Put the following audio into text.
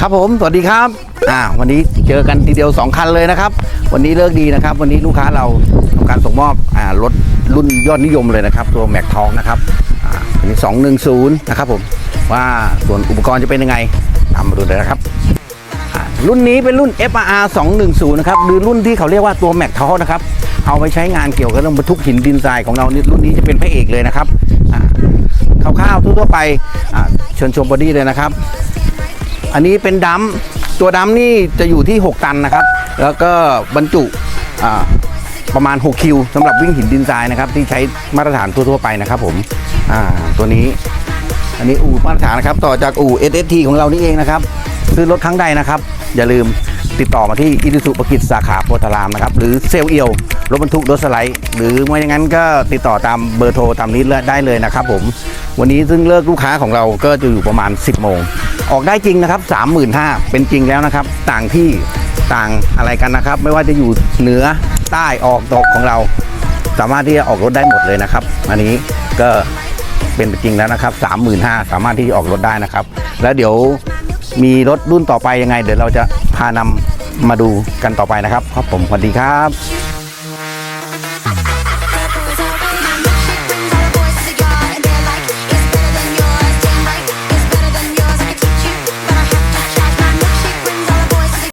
ครับผม สวัสดีครับ อ่า วันนี้เจอกันทีเดียว 2 คันเลยนะครับ วันนี้เลิกดีนะครับ วันนี้ลูกค้าเราทำการส่งมอบ อ่ารถรุ่นยอดนิยมเลยนะครับ ตัวแม็กทองนะครับ อ่าอันนี้210นะครับผม ว่าส่วนอุปกรณ์จะเป็นยังไงตามมาดูเลยนะครับ รุ่นนี้เป็นรุ่น FR 210 นะครับ หรือรุ่นที่เขาเรียกว่าตัวแม็กทอนะครับ เอาไปใช้งานเกี่ยวกับเรื่องบรรทุกหินดินทรายของเรานี่รุ่นนี้จะเป็นพระเอกเลยนะครับอ่าคร่าวๆทั่วๆไปเชิญชมบอดี้เลยนะครับ อันนี้เป็นดัมตัวดัมนี่จะอยู่ที่ 6 ตันนะครับ แล้วก็บรรจุประมาณ 6 คิวสำหรับวิ่งหินดินทรายนะครับ ที่ใช้มาตรฐานทั่วๆไปนะครับผมตัวนี้ อันนี้อู่มาตรฐานนะครับ ต่อจากอู่ SST ของเรานี่เองนะครับ ซื้อรถครั้งใดนะครับ อย่าลืมติดต่อมาที่อิริสุปกิจสาขาโพธารามนะครับ หรือเซลเอียวรถบรรทุกรถสไลด์ หรือไม่อย่างนั้นก็ติดต่อตามเบอร์โทรตามนี้ได้เลยนะครับผม วันนี้ซึ่งเลิกลูกค้าของเราก็จะอยู่ประมาณ 10 โมง ออกได้จริงนะครับ 35,000เป็นจริงแล้วนะครับ ต่างที่ต่างอะไรกันนะครับ ไม่ว่าจะอยู่เหนือใต้ออกตกของเรา สามารถที่จะออกรถได้หมดเลยนะครับ อันนี้ก็เป็นจริงแล้วนะครับ35,000สามารถที่จะออกรถได้นะครับ แล้วเดี๋ยวมีรถรุ่นต่อไปยังไง เดี๋ยวเราจะพานำมาดูกันต่อไปนะครับครับผมสวัสดีครับ